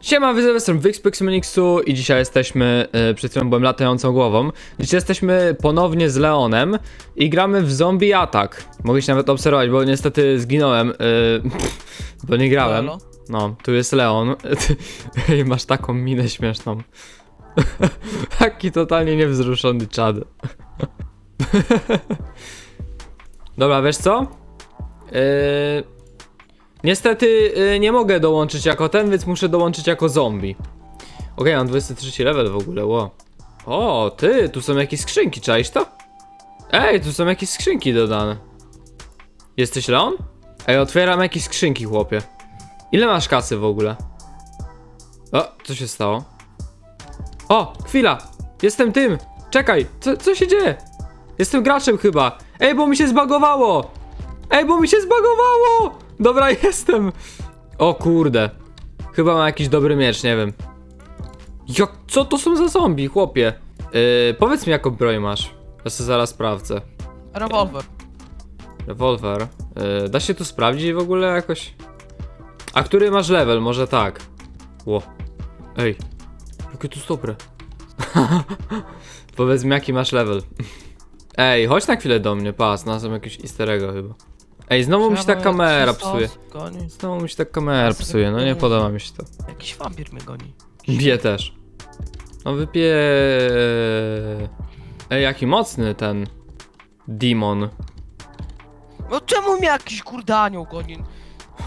Siema, widzę, jestem Wixpix Minixu i dzisiaj jesteśmy, yy, przed chwilą byłem latającą głową. Dzisiaj jesteśmy ponownie z Leonem i gramy w Zombie Attack. Mogę się nawet obserwować, bo niestety zginąłem, yy, bo nie grałem. Halo? No, tu jest Leon. Ej, masz taką minę śmieszną. Taki totalnie niewzruszony czad. Dobra, wiesz co? Yy, Niestety y, nie mogę dołączyć jako ten, więc muszę dołączyć jako zombie. Okej, mam 23 level w ogóle, ło. O, ty, tu są jakieś skrzynki, czaisz to? Ej, tu są jakieś skrzynki dodane. Jesteś Leon? Ej, otwieram jakieś skrzynki, chłopie. Ile masz kasy w ogóle? O, co się stało? O, chwila! Jestem tym! Czekaj, co, co się dzieje? Jestem graczem chyba. Ej, bo mi się zbagowało! Ej, bo mi się zbagowało! Dobra, jestem! O kurde. Chyba mam jakiś dobry miecz, nie wiem. Jak, co to są za zombie, chłopie? Yy, powiedz mi, jaką broń masz. Ja sobie zaraz sprawdzę. Rewolwer. Rewolwer. Yy, da się tu sprawdzić w ogóle jakoś? A który masz level? Może tak. Ło. Ej. Jakie tu dobre. Powiedz mi, jaki masz level. Ej, chodź na chwilę do mnie, pas, znalazłem jakiegoś easter egga chyba. Ej, znowu mi się ta Trzeba kamera psuje. Goni. Znowu mi się ta kamera psuje, no nie podoba mi się to. Jakiś wampir mnie goni. Bie też. No wypie... Ej, jaki mocny ten... Demon. No czemu mnie jakiś kurde anioł goni?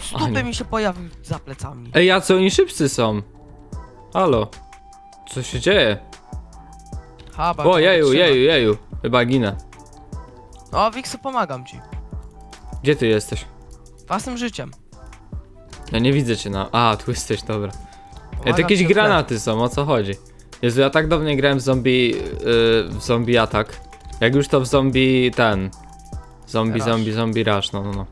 Stupy mi się pojawił za plecami. Ej, a co oni szybcy są? Halo? Co się dzieje? Haba, O, jeju, wytrzyma. jeju, jeju. Chyba ginę. O, Wiksu, pomagam ci. Gdzie ty jesteś? Własnym życiem. Ja nie widzę cię na... A, tu jesteś, dobra. Ej, to jakieś granaty są, o co chodzi? Jezu, ja tak dawno nie grałem w zombie... Yy, w zombie atak. Jak już to w zombie ten... Zombie, Rush. zombie, zombie rush, no, no, no.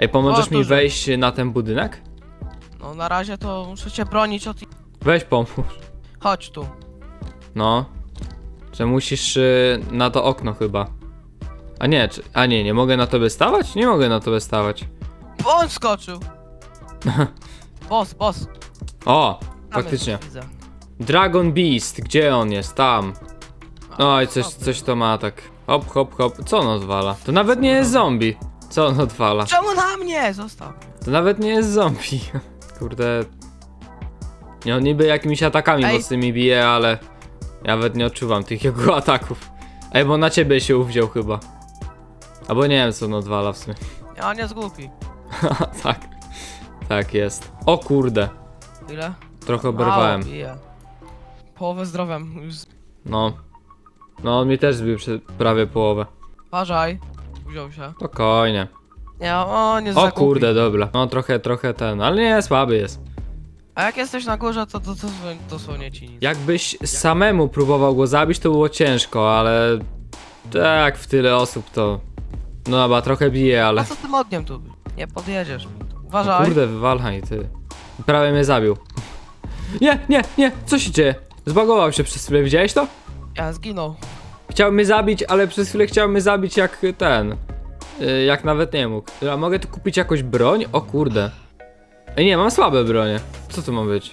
Ej, pomożesz O, mi dużo. wejść na ten budynek? No na razie to muszę cię bronić od... Weź pomóż. Chodź tu. No. Że musisz y, na to okno chyba. A nie, czy, a nie, nie mogę na tobie stawać? Nie mogę na tobie stawać. On skoczył. boss, boss. O, Tam faktycznie. jest, widzę. Dragon Beast, gdzie on jest? Tam. Oj, coś, słaby. coś to ma tak. Hop, hop, hop. Co on odwala? To nawet nie jest zombie. Co on odwala? Czemu na mnie? Zostaw. To nawet nie jest zombie. Kurde. Nie, on niby jakimiś atakami Ej. mocnymi bije, ale ja nawet nie odczuwam tych jego ataków. Ej, bo na ciebie się uwziął chyba. Albo nie wiem, co on odwala w sumie. Ja nie zgłupi. tak. Tak jest. O kurde. Ile? Trochę oberwałem. Mało bije. Połowę zdrowia już. No. No, on mi też zbił przy- prawie połowę. Uważaj. Wziął się. Spokojnie. Nie, o, nie O zakupi. kurde, dobra. No trochę, trochę ten, ale nie, słaby jest. A jak jesteś na górze, to, to, to dosłownie ci nic. Jakbyś samemu próbował go zabić, to było ciężko, ale tak w tyle osób to. No dobra, trochę bije, ale. A co z tym ogniem tu? Nie podjedziesz. No Uważaj. kurde, wywalaj ty. Prawie mnie zabił. Nie, nie, nie, co się dzieje? Zbagował się przez chwilę, widziałeś to? Ja zginął. Chciał mnie zabić, ale przez chwilę chciał mnie zabić jak ten. y, Jak nawet nie mógł. A mogę tu kupić jakąś broń? O kurde. Ej, nie, mam słabe bronie. Co to ma być?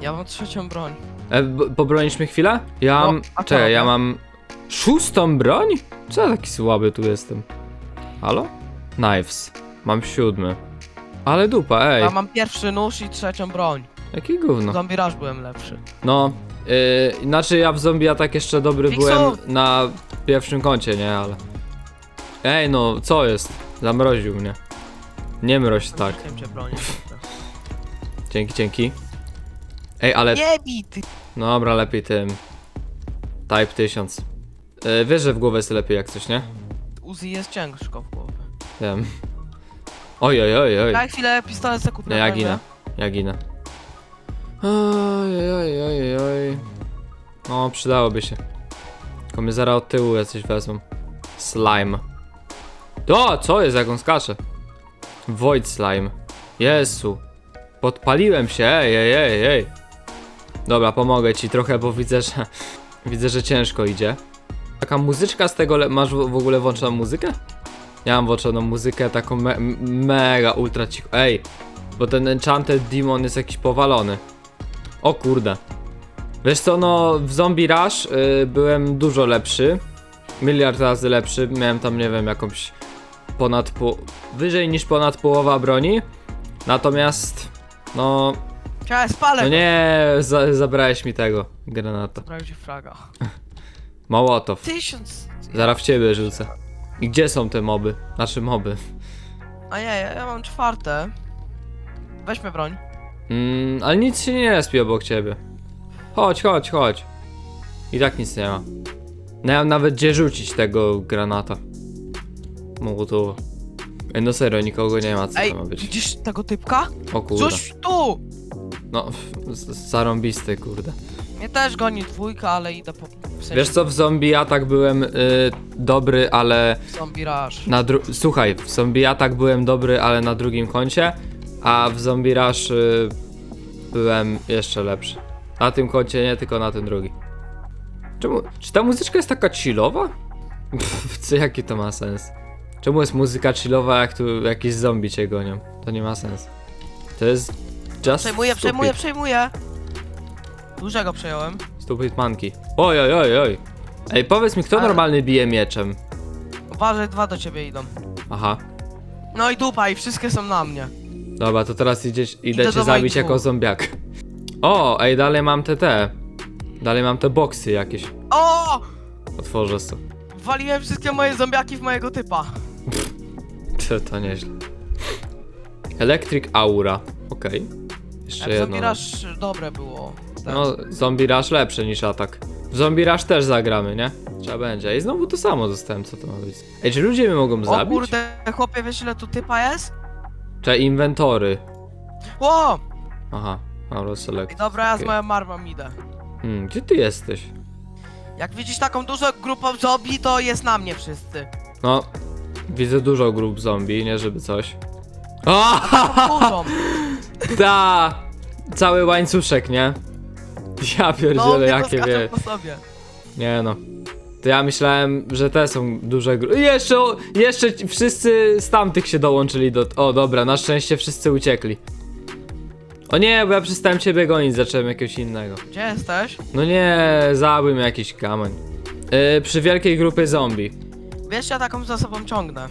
Ja mam trzecią broń. E, pobronisz mnie chwilę? Ja No, mam. co Czekaj, ja mam. Szóstą broń? Co ja taki słaby tu jestem? Halo? Knives. Mam siódmy. Ale dupa, ej. Ja mam pierwszy nóż i trzecią broń. Jaki gówno. Zombie Rush byłem lepszy. No. Yy, znaczy ja w zombie atak jeszcze dobry Fixu! byłem na pierwszym koncie, nie? Ale. Ej, no, co jest? Zamroził mnie. Nie mroź tak. Cię bronić. Dzięki, dzięki. Ej, ale. Nie bij ty. Dobra, lepiej tym. Type 1000. Yy, wiesz, że w głowę jest lepiej jak coś, nie? Uzi jest ciężko w głowie. Wiem. Oj, oj, oj, oj. Daj chwilę, pistolet kupię. Nie, ja ginę. Ja ginę. Oj, oj, oj, oj. No, przydałoby się. Tylko mnie zaraz od tyłu jacyś wezmą. Slime. O, co jest, jak on skacze? Void slime. Jezu. Podpaliłem się, ej, ej, ej, ej. Dobra, pomogę ci trochę, bo widzę, że... Widzę, że ciężko idzie. Taka muzyczka z tego, masz w ogóle włączoną muzykę? Ja mam włączoną muzykę taką me mega ultra cicho. Ej, bo ten Enchanted Demon jest jakiś powalony. O kurde. Wiesz co, no w Zombie Rush y, byłem dużo lepszy. Miliard razy lepszy. Miałem tam, nie wiem, jakąś ponad po... wyżej niż ponad połowa broni. Natomiast, no, Czekaj, spalę no nie, za, zabrałeś mi tego granata. Prawie fraga. Mołotow. Tysiąc... Zaraz w ciebie rzucę. I gdzie są te moby? Znaczy moby. A nie, ja, ja mam czwarte. Weźmy broń. Mm, ale nic się nie respi obok ciebie. Chodź, chodź, chodź. I tak nic nie ma. Nie mam nawet gdzie rzucić tego granata. Mołotowa. Ej, no serio, nikogo nie ma, co Ej, to ma być. widzisz tego typka? O kurde. Coś tu! No, z- zarąbisty, kurde. Mnie też goni dwójka, ale idę po... W sensie Wiesz co, w zombie atak byłem y, dobry, ale Zombie Rush. na dru... Słuchaj, w zombie atak byłem dobry, ale na drugim koncie, a w zombie rush y, byłem jeszcze lepszy. Na tym koncie nie, tylko na tym drugim. Czemu? Czy ta muzyczka jest taka chillowa? Pff, co, jaki to ma sens? Czemu jest muzyka chillowa, jak tu jakieś zombie cię gonią? To nie ma sensu. To jest just Przejmuję, stupid. przejmuję, przejmuję. Dużego przejąłem. Stupid monkey. Oj, oj, oj, oj. Ej, powiedz mi, kto Ale- normalny bije mieczem? Uważaj, dwa do ciebie idą. Aha. No i dupa, i wszystkie są na mnie. Dobra, to teraz idziesz, idę, Idę cię do zabić moich jako dwóch. zombiak. O, ej, dalej mam te te. Dalej mam te boksy jakieś. O! Otworzę to. Waliłem wszystkie moje zombiaki w mojego typa. To, to nieźle. Electric Aura. Okej. Jeszcze Jak jedno. dobre było. No, Zombie Rush lepsze niż atak. W Zombie Rush też zagramy, nie? Trzeba będzie. I znowu to samo dostałem, co to ma być. Ej, czy ludzie mnie mogą O zabić? kurde, chłopie, wiesz ile tu typa jest? Czy inwentory? O! Aha. Aura Select. I dobra, ja z Okej. moją marmą idę. Hmm, gdzie ty jesteś? Jak widzisz taką dużą grupą zombie, to jest na mnie wszyscy. No, widzę dużo grup zombie, nie żeby coś. O! Dużą. Ta! Cały łańcuszek, nie? Ja No, pierdzielę, to jakie skaczą wie. po sobie. Nie no. To ja myślałem, że te są duże grupy. Jeszcze, jeszcze ci- wszyscy z tamtych się dołączyli do... O, dobra, na szczęście wszyscy uciekli. O nie, bo ja przestałem ciebie gonić, zacząłem jakiegoś innego. Gdzie jesteś? No nie, zabił mnie jakiś kamień. Yy, przy wielkiej grupie zombie. Wiesz, ja taką za sobą ciągnę.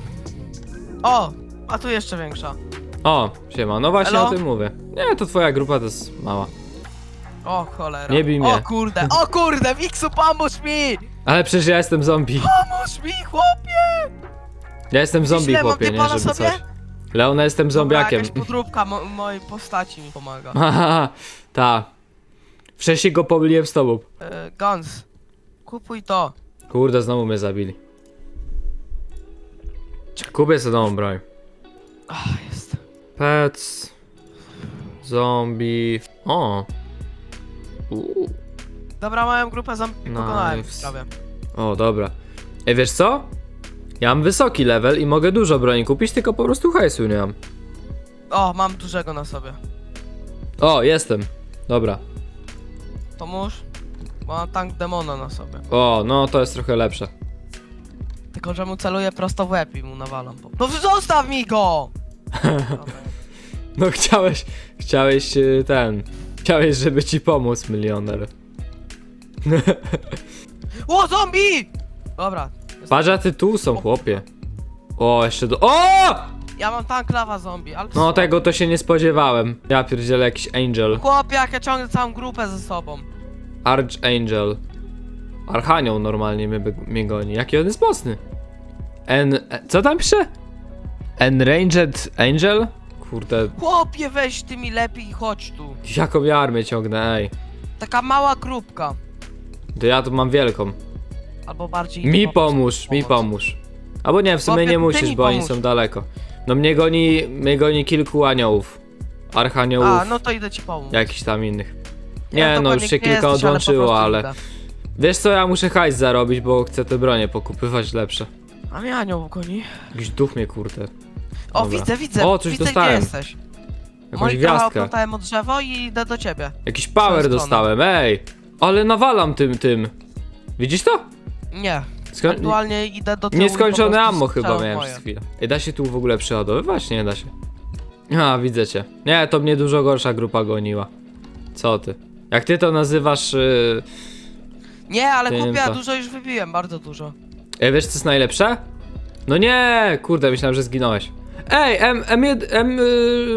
O! A tu jeszcze większa. O, siema, no właśnie Elo? o tym mówię. Nie, to twoja grupa to jest mała. O cholera. Nie bij mnie. O kurde, o kurde, Wiksu, pomóż mi! Ale przecież ja jestem zombie. Pomóż mi, chłopie! Ja jestem zombie, Źle, mam chłopie, nie na żeby sobie? coś. Leona, jestem zombiakiem. jakaś podróbka mo mojej postaci mi pomaga. Haha, ta. Wcześniej go pomyliłem z tobą. E, Guns. Kupuj to. Kurde, znowu mnie zabili. Kupię sobie nową broń. Ach, jest. Pets. Zombie. O. Uuu. Dobra, moją grupę pokonałem Nice. prawie. O, dobra. Ej, wiesz co? Ja mam wysoki level i mogę dużo broni kupić, tylko po prostu hajsu nie mam. O, mam dużego na sobie. O, jestem. Dobra. Pomóż. Bo mam tank demona na sobie. O, no to jest trochę lepsze. Tylko, że mu celuję prosto w łeb i mu nawalam. Po... No zostaw mi go! Dobra. No chciałeś, chciałeś y, ten, chciałeś, żeby ci pomóc, milioner. O, zombie! Dobra. Patrz, a ty tu są, chłopie. O, jeszcze do... O! Ja mam tank lawa zombie, ale... No tego to się nie spodziewałem. Ja pierdzielę jakiś angel. Chłopie, jak ja ciągnę całą grupę ze sobą. Archangel. Archanioł normalnie mnie, mnie goni. Jaki on jest mocny. En... Co tam pisze? Enranged Angel? Kurde, Chłopie, weź ty mi lepiej i chodź tu. jaką ja armię ciągnę, ej. Taka mała grupka. To ja tu mam wielką. Albo bardziej... Mi pomóż, mi pomóż. Albo nie, w sumie Chłopie, nie ty musisz, mi bo oni pomóż. są daleko. No mnie goni, mnie goni kilku aniołów. Archaniołów, A, no to idę ci pomóc. jakichś tam innych. Nie, to no już pewnie się nie kilka jesteś, ale po odłączyło, prostu ale... idę. Wiesz co, ja muszę hajs zarobić, bo chcę te bronie pokupywać lepsze. A mnie anioł goni. Jakiś duch mnie kurde. O, Dobra. widzę, widzę. O, coś widzę, dostałem. gdzie jesteś. Jakąś Moi trochę gwiazdkę. oplątałem od drzewo i idę do ciebie. Jakiś power stronę. dostałem, ej! Ale nawalam tym, tym. Widzisz to? Nie, Sko aktualnie idę do tyłu i po Nieskończone prostu ammo chyba strzelam miałem moje. przez chwilę. Ej, da się tu w ogóle przeładowywać? Nie da się. A, widzę cię. Nie, to mnie dużo gorsza grupa goniła. Co ty? Jak ty to nazywasz... Yy... Nie, ale ja to- dużo już wybiłem, bardzo dużo. Ej, wiesz co jest najlepsze? No nie, kurde, myślałem, że zginąłeś. Ej, M, M1,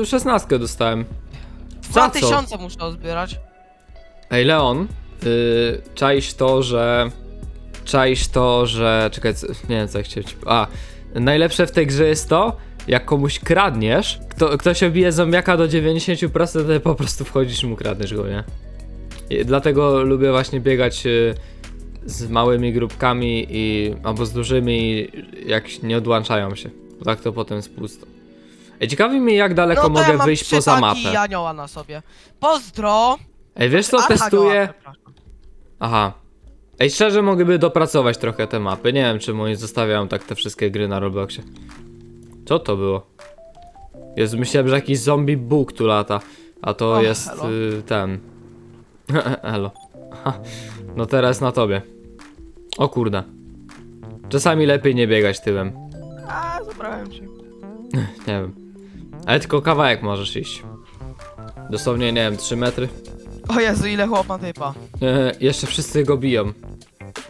M16 dostałem. Dwa Za co? tysiące muszę odbierać. Ej, Leon, yy, czaisz to, że... Czaisz to, że... Czekaj, co, nie wiem co ja chciałem ci... A, najlepsze w tej grze jest to, jak komuś kradniesz, kto, ktoś obije zombiaka do 90%, to po prostu wchodzisz i mu kradniesz go, nie? I dlatego lubię właśnie biegać yy, z małymi grupkami i... albo z dużymi, jak nie odłączają się. Tak to potem jest pusto. Ej, ciekawi mnie jak daleko No to mogę ja mam wyjść trzy poza mapę. anioła na sobie. Pozdro! Ej, wiesz co, anioła, testuję... przepraszam. Aha. Ej, szczerze mogliby dopracować trochę te mapy. Nie wiem, czemu oni zostawiają tak te wszystkie gry na Robloxie. Co to było? Jezu, myślałem, że jakiś zombie bóg tu lata. A to jest elo. y, ten. Elo. Ha, No teraz na tobie. O kurde. Czasami lepiej nie biegać tyłem. A, zabrałem ci. Nie wiem. Ale tylko kawałek możesz iść. Dosłownie, nie wiem, 3 metry. O Jezu, ile chłopa typa. E, jeszcze wszyscy go biją.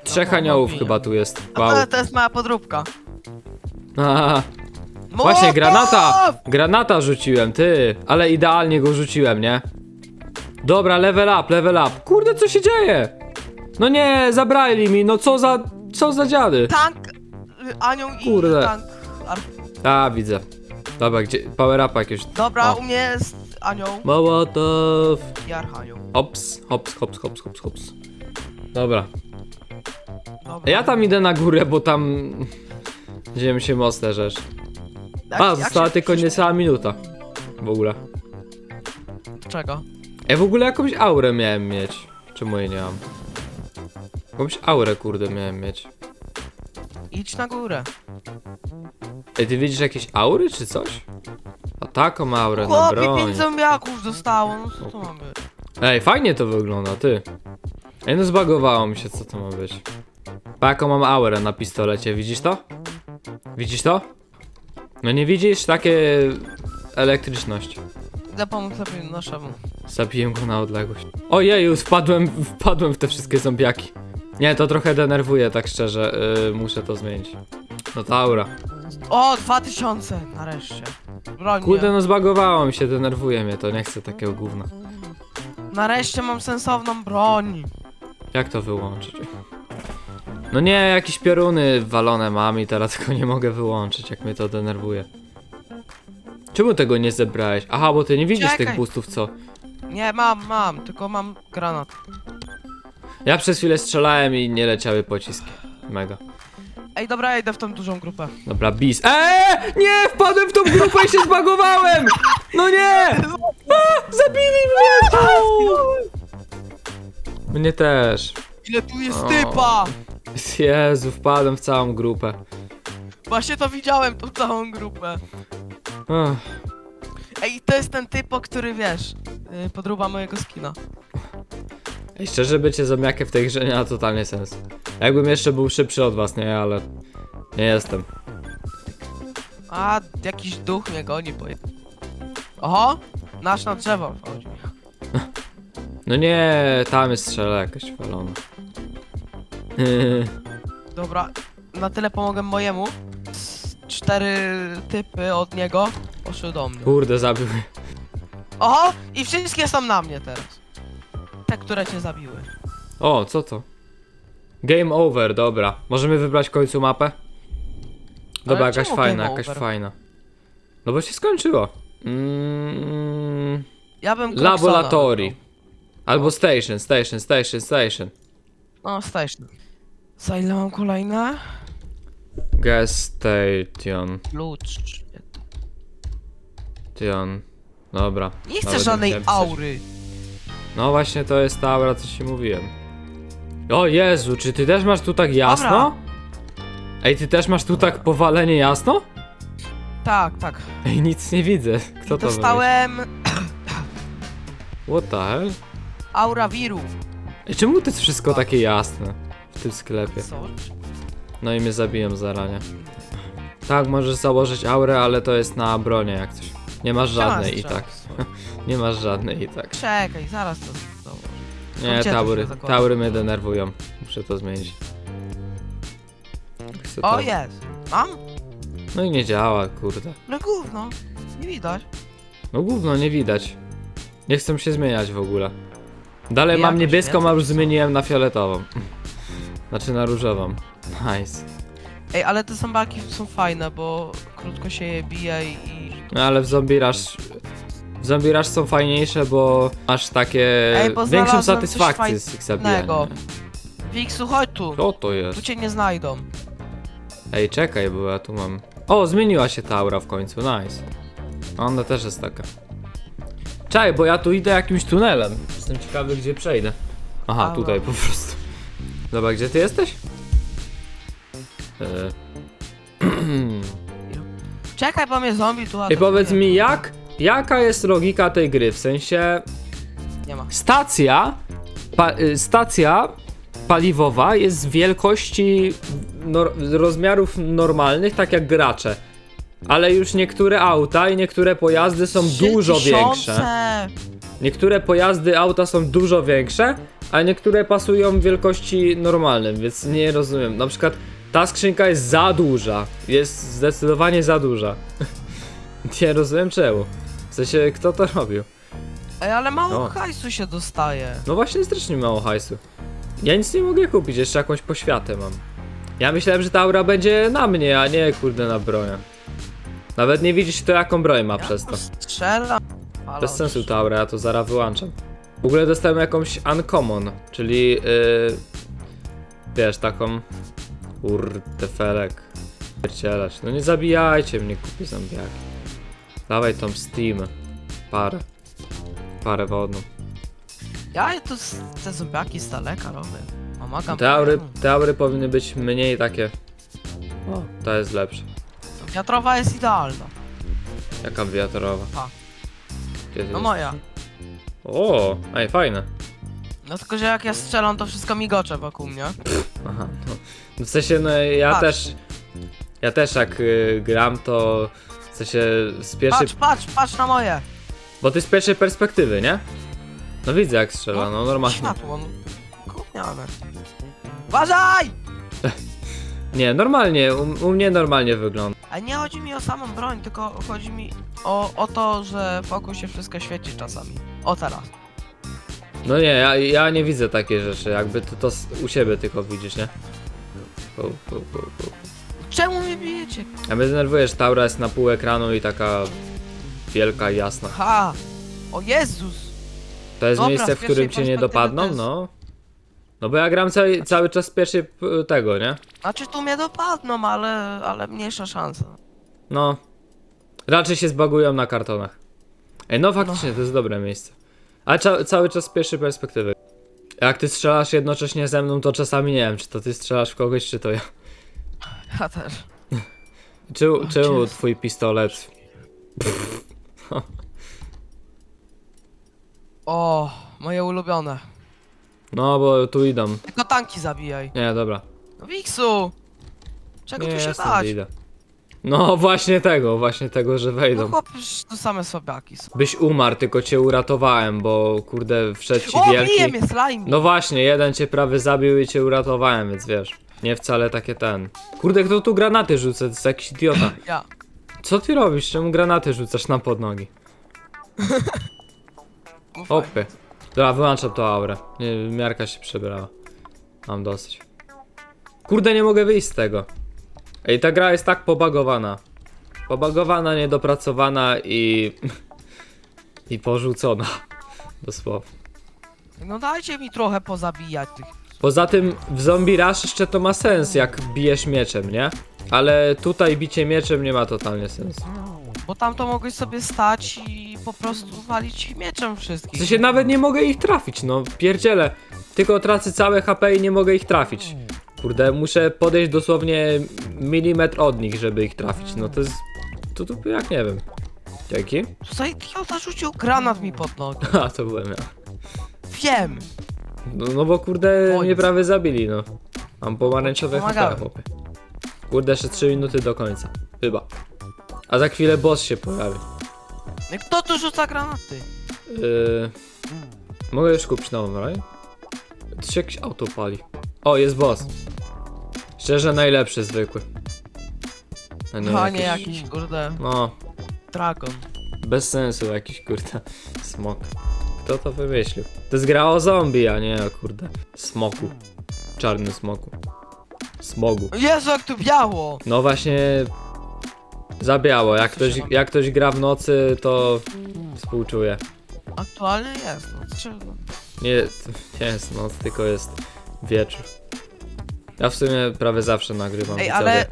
Trzech No, aniołów biją. chyba tu jest. A Wow. to, to jest moja podróbka. Aha. Właśnie, Mołotow! granata! Granata rzuciłem, ty! Ale idealnie go rzuciłem, nie? Dobra, level up, level up. Kurde, co się dzieje? No nie, zabrali mi, no co za... Co za dziady? Tank, anioł i Kurde. tank. Ar- A, widzę. Dobra, gdzie... Power upa jakiegoś... Dobra, O. u mnie jest anioł Mołotow. i archanioł. Hops, hops, hops, hops, hops, hops. Dobra. Dobra. Ja tam idę na górę, bo tam... Dzieją się mocne rzeczy. Jak- A, jak została się tylko niecała minuta. W ogóle. Czego? Ja w ogóle jakąś aurę miałem mieć. Czemu jej nie mam? Jakąś aurę, kurde, miałem mieć. Idź na górę. Ej, ty widzisz jakieś aury, czy coś? A taką aurę na Chłopie, broń. pięć zombiaków dostało, no co to ma być? Ej, fajnie to wygląda, ty. Ej, no zbagowało mi się, co to ma być. Pa, jaką mam aurę na pistolecie, widzisz to? Widzisz to? No nie widzisz? Takie... elektryczność. Pomóc sobie naszemu. Zabiłem go na odległość. Ojeju, wpadłem, wpadłem w te wszystkie zombiaki. Nie, to trochę denerwuje, tak szczerze. Yy, muszę to zmienić. No ta aura. O, 2000, nareszcie. Broń Kurde, mnie. no zbagowało mi się, denerwuje mnie to, nie chcę takiego gówna. Nareszcie mam sensowną broń. Jak to wyłączyć? No nie, jakieś pioruny walone mam i teraz tylko nie mogę wyłączyć, jak mnie to denerwuje. Czemu tego nie zebrałeś? Aha, bo ty nie widzisz tych Czekaj. boostów, co? Nie, mam, mam, tylko mam granat. Ja przez chwilę strzelałem i nie leciały pociski. Mega. Ej, dobra, ja idę w tą dużą grupę. Dobra, bis. Eee! Nie! Wpadłem w tą grupę i się zbagowałem! No nie! A, zabili mnie! Mnie też. Ile tu jest O. typa! Jezu, wpadłem w całą grupę. Właśnie to widziałem, tą całą grupę. Ach, Ej, to jest ten typo, który wiesz, yy, podruba mojego skina. Szczerze bycie zombiakiem w tej grze nie ma totalnie sensu. Jakbym jeszcze był szybszy od was, nie? Ale nie jestem. A, jakiś duch mnie goni, bo... Oho! Nasz na drzewo wchodzi. No nie, tam jest strzela jakaś falona. Dobra, na tyle pomogę mojemu. Cztery typy od niego poszły do mnie. Kurde, zabił mnie. Oho! I wszystkie są na mnie teraz. Te, które cię zabiły. O, co to? Game over, dobra. Możemy wybrać w końcu mapę? Dobra, Ale jakaś czemu fajna, game jakaś over? fajna. No bo się skończyło. Mm, Ja bym Crocsona laboratory. Albo station, station, station, station. No, station. Za ile mam kolejne? Gas station. Klucz. Station. Dobra. Nie chcę Nawet żadnej aury. No właśnie to jest ta aura, co ci mówiłem. O Jezu, czy ty też masz tu tak jasno? Dobra. Ej, ty też masz tu tak powalenie jasno? Tak, tak. Ej, nic nie widzę. Kto I to dostałem wymyślił? What the hell? aura wiru. Ej, czemu to jest wszystko takie jasne w tym sklepie? Co? No i mnie zabiją zaranie. Tak, możesz założyć aurę, ale to jest na bronie jak coś. Nie masz żadnej i tak. Nie masz żadnej i tak. Czekaj, zaraz to założę. Nie, Gdzie to taury, się zakłada? taury mnie denerwują. Muszę to zmienić. Chcę O, to- jest. Mam? No i nie działa, kurde. No gówno. Nie widać. No gówno, nie widać. Nie chcę się zmieniać w ogóle. Dalej I mam jakoś niebieską, a więcej już zmieniłem na fioletową. Znaczy na różową. Nice. Ej, ale te zombiaki są fajne, bo krótko się je bije i... i... No ale w Zombie Rush... W Zombie Rush są fajniejsze, bo masz takie... Ej, bo większą znalazłem coś satysfakcję z ich zabijania. fajnego. Wiksu, chodź tu. Co to Tu jest? cię nie znajdą. Ej, czekaj, bo ja tu mam... O, zmieniła się ta aura w końcu, nice. Ona też jest taka. Czekaj, bo ja tu idę jakimś tunelem. Jestem ciekawy, gdzie przejdę. Aha, tutaj po prostu. Dobra, gdzie ty jesteś? Eee. Czekaj, bo mnie zombie tu I atakuje. powiedz mi, jak, jaka jest logika tej gry? W sensie, Nie ma. stacja, pa, y, stacja paliwowa jest wielkości nor, rozmiarów normalnych, tak jak gracze. Ale już niektóre auta i niektóre pojazdy są Trzy dużo tysiące! większe. Niektóre pojazdy, auta są dużo większe, a niektóre pasują wielkości normalnym, więc nie rozumiem. Na przykład ta skrzynka jest za duża. Jest zdecydowanie za duża. nie rozumiem czemu. W sensie, kto to robił? Ej, ale mało No. hajsu się dostaje. No właśnie strasznie mało hajsu. Ja nic nie mogę kupić, jeszcze jakąś poświatę mam. Ja myślałem, że ta aura będzie na mnie, a nie kurde na broń. Nawet nie widzisz to jaką broń ma przez to. Halo, Bez sensu ta aura, ja to zaraz wyłączam. W ogóle dostałem jakąś uncommon, czyli yy, wiesz, taką kurde felek. Pierdzielać. No nie zabijajcie mnie, kupi zombiaki. Dawaj tą Steam. Parę. Parę wodną. Ja tu s- te zombiaki z daleka robię. Pomagam. Te aury, te aury powinny być mniej takie. O, ta jest lepsza. Wiatrowa jest idealna. Jaka wiatrowa. A. Gdzie ty No jest? moja. O, ej, fajne. No tylko, że jak ja strzelam, to wszystko migocze wokół mnie. Aha, no. W sensie, no ja Patrz. też. Ja też jak y, gram, to w sensie z pierwszej. Patrz, patrz, patrz na moje. Bo ty z pierwszej perspektywy, nie? No widzę jak strzela, no normalnie. Światło, no. Gówniane. Uważaj! Nie, normalnie, u, u mnie normalnie wygląda. A nie chodzi mi o samą broń, tylko chodzi mi o, o to, że wokół się wszystko świeci czasami. O teraz. No nie, ja, ja nie widzę takiej rzeczy, jakby to s- u siebie tylko widzisz, nie? Pu, pu, pu. Czemu mnie bijecie? A mnie denerwujesz, Taura jest na pół ekranu i taka wielka i jasna. Ha! O Jezus! To jest Dobra, miejsce, z w którym pierwszej cię nie perspektywy dopadną, to jest- no. No bo ja gram cały, cały czas z pierwszej p- tego, nie? Znaczy tu mnie dopadną, ale, ale mniejsza szansa. No. Raczej się zbagują na kartonach. Ej, no faktycznie, to jest dobre miejsce. Ale cza cały czas z pierwszej perspektywy. Jak ty strzelasz jednocześnie ze mną, to czasami nie wiem, czy to ty strzelasz w kogoś, czy to ja. Ja też. Czy, czemu Jezu. twój pistolet? O, moje ulubione. No, bo tu idą. Tylko tanki zabijaj. Nie, dobra. No Wiksu! Czego Nie, tu się jestem, dać? idę. No, właśnie tego, właśnie tego, że No wejdą. chłopie, przecież tu same słabiaki są. Byś umarł, tylko cię uratowałem, bo kurde, wszedł ci O, bije wielki. mnie slime! No właśnie, jeden cię prawie zabił i cię uratowałem, więc wiesz. Nie wcale takie ten. Kurde, kto tu granaty rzuca? To jest jakiś idiota. Ja. Co ty robisz? Czemu granaty rzucasz nam pod nogi? Hopy. Dobra, wyłączam to aurę. Nie, miarka się przebrała. Mam dosyć. Kurde, nie mogę wyjść z tego. Ej, ta gra jest tak pobagowana. Pobagowana, niedopracowana i... I porzucona. Dosłownie. No dajcie mi trochę pozabijać tych. Poza tym w Zombie Rush jeszcze to ma sens, jak bijesz mieczem, nie? Ale tutaj bicie mieczem nie ma totalnie sensu. Bo tam to mogłeś sobie stać i po prostu walić ich mieczem W wszystkich. sensie nawet nie mogę ich trafić, no pierdziele. Tylko tracę całe HP i nie mogę ich trafić. Kurde, muszę podejść dosłownie milimetr od nich, żeby ich trafić. No to jest... To, to jak nie wiem. Dzięki. Tutaj idiota rzucił granat mi pod nogi. A, to byłem ja. Wiem! No, no bo kurde, mnie prawie zabili, no. Mam pomarańczowe HP, Pomagałem. chłopie. Kurde, jeszcze 3 minuty do końca. Chyba. A za chwilę boss się pojawi. No i Kto tu rzuca granaty? Yy, mogę już kupić nową się jakieś auto pali. O, jest boss. Szczerze, najlepszy, zwykły. A nie, No nie jakiś- jakiś, kurde, No, dragon. bez sensu jakiś, kurde, smok. Kto to wymyślił? To jest gra o zombie, a nie o kurde, smoku. Czarny smoku. Smogu. Jezu, jak tu biało! No właśnie, za biało. Jak ktoś, jak ktoś gra w nocy, to współczuję. Aktualnie jest, no czy... Nie, nie jest noc, tylko jest wieczór. Ja w sumie prawie zawsze nagrywam. Ej, widzowie. ale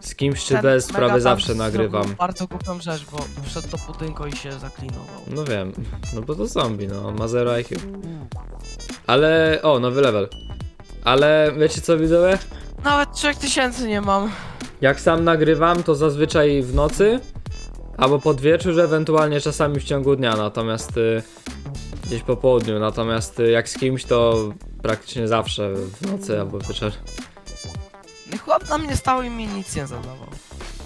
Z kimś czy ten bez, mega prawie tam zawsze zrobił nagrywam. Bardzo głupią rzecz, bo wszedł do budynku i się zaklinował. No wiem, no bo to zombie, no, ma 0 IQ. Ale, o, nowy level. Ale wiecie co widzowie? Nawet 3000 nie mam. Jak sam nagrywam, to zazwyczaj w nocy, albo pod wieczór, ewentualnie czasami w ciągu dnia, natomiast y, gdzieś po południu, natomiast y, jak z kimś, to praktycznie zawsze w nocy albo wieczór. No Chłop na mnie stał i mi nic nie zadawał.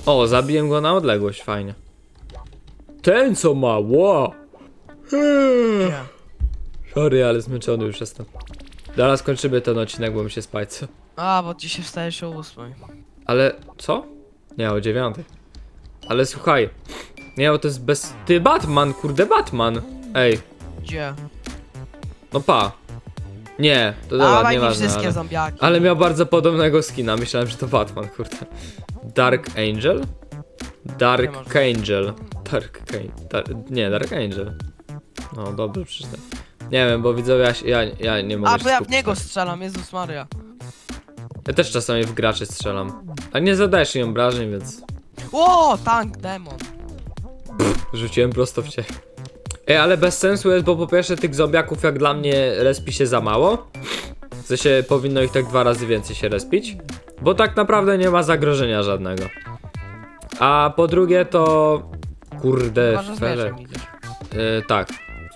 O, zabiłem go na odległość, fajnie. Ten co ma, wow! Nie. Sorry, ale zmęczony już jestem. Zaraz kończymy ten odcinek, bo mi się spać. A, bo dzisiaj wstaje się o 8. Ale co? Nie, o dziewiątej. Ale słuchaj. Nie, bo to jest bez... Ty, Batman, kurde, Batman. Ej, Gdzie? no pa. Nie, to dobra, Dawaj mi nieważne, wszystkie ale... zombiaki. ale miał bardzo podobnego skina, myślałem, że to Batman, kurde. Dark Angel? Dark może. Angel. Dark Angel. Dar... Nie, Dark Angel. No, dobrze przeczytałem. Nie wiem, bo widzowie, ja, się- ja, ja nie mogę A, się bo ja w skupić. niego strzelam, Jezus Maria. Ja też czasami w graczy strzelam. A nie zadajesz im obrażeń, więc O, tank, demon. rzuciłem prosto w ciebie. Ej, ale bez sensu jest, bo po pierwsze tych zombiaków jak dla mnie respi się za mało. W sensie powinno ich tak dwa razy więcej się respić. Bo tak naprawdę nie ma zagrożenia żadnego. A po drugie to... Kurde, Chyba, że z fele. mieczem idziesz. Yy, tak.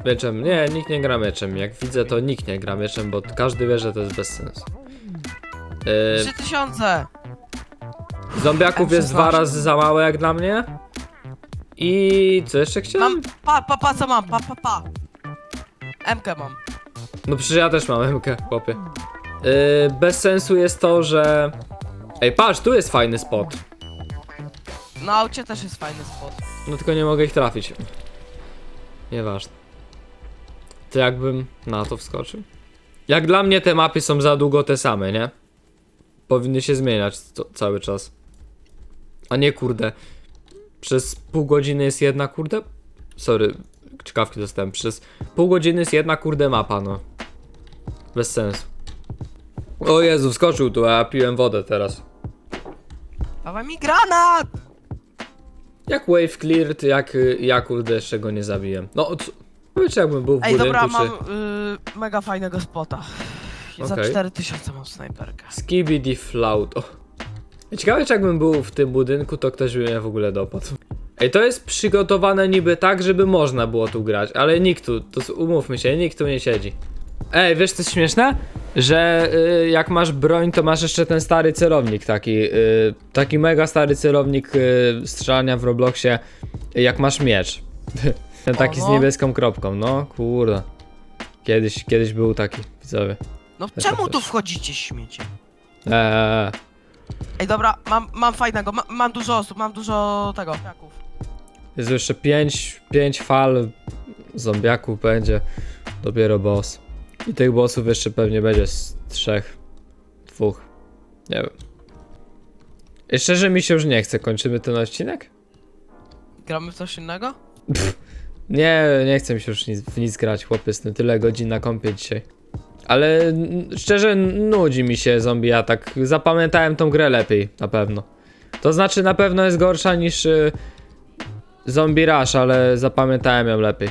Z mieczem. Nie, nikt nie gra mieczem. Jak widzę, to nikt nie gra mieczem, bo każdy wie, że to jest bez sensu. Yy, 3000! Zombiaków jest dwa M16. razy za małe jak dla mnie. I co jeszcze chciałem? Mam, pa, pa, pa, co mam, pa, pa, pa. MK mam. No przecież ja też mam MK, chłopie. Yy, bez sensu jest to, że... Ej, patrz, tu jest fajny spot. Na aucie też jest fajny spot. No tylko nie mogę ich trafić. Nieważne. To jakbym na to wskoczył? Jak dla mnie te mapy są za długo te same, nie? Powinny się zmieniać co, cały czas. A nie kurde. Przez pół godziny jest jedna kurde. Sorry, ciekawki dostałem. Przez pół godziny jest jedna kurde mapa, no. Bez sensu. O Jezu, wskoczył tu, a ja piłem wodę teraz. Dawaj mi granat! Jak wave cleared, jak y, ja kurde jeszcze go nie zabiłem. No, co? Jakbym był w Ej, budynku, dobra, czy... mam y, mega fajnego spota. Za Okej. 4000 mam snajperkę. Skibidi Flout. O. Ciekawe, czy jakbym był w tym budynku, to ktoś by mnie w ogóle dopadł. Ej, to jest przygotowane niby tak, żeby można było tu grać, ale nikt tu, to umówmy się, nikt tu nie siedzi. Ej, wiesz co jest śmieszne? Że y, jak masz broń, to masz jeszcze ten stary celownik taki, y, taki mega stary celownik y, strzelania w Robloxie, jak masz miecz. ten taki z niebieską kropką, no kurde. Kiedyś, kiedyś był taki, widzowie. No Też czemu to tu wchodzicie, śmiecie? Eee. Ej, dobra, mam, mam fajnego, ma, mam dużo osób, mam dużo tego. Jest jeszcze 5, 5 fal zombiaków będzie. Dopiero boss. I tych bossów jeszcze pewnie będzie z trzech, dwóch. Nie wiem. I szczerze mi się już nie chce. Kończymy ten odcinek? Gramy w coś innego? Nie, nie chcę mi się już nic, w nic grać, chłopie. Jestem tyle godzin na kąpie dzisiaj. Ale szczerze nudzi mi się zombie atak. Zapamiętałem tą grę lepiej, na pewno. To znaczy na pewno jest gorsza niż y, Zombie Rush, ale zapamiętałem ją lepiej.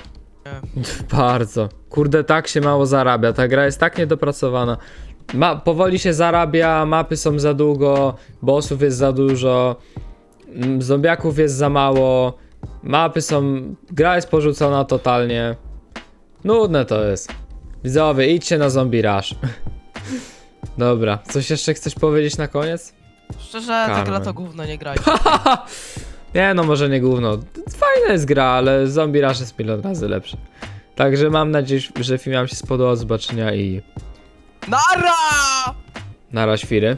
Bardzo. Kurde, tak się mało zarabia. Ta gra jest tak niedopracowana. Ma, powoli się zarabia, mapy są za długo, bossów jest za dużo, zombiaków jest za mało, mapy są. Gra jest porzucona totalnie. Nudne to jest. Widzowie, idźcie na Zombie Rush. Dobra, coś jeszcze chcesz powiedzieć na koniec? Szczerze, ta gra Carmen. to gówno, nie grajcie. Nie, no może nie gówno. Fajna jest gra, ale Zombie Rush jest milion razy lepszy. Także mam nadzieję, że film wam się spodobał. Do zobaczenia i Nara! Nara świry.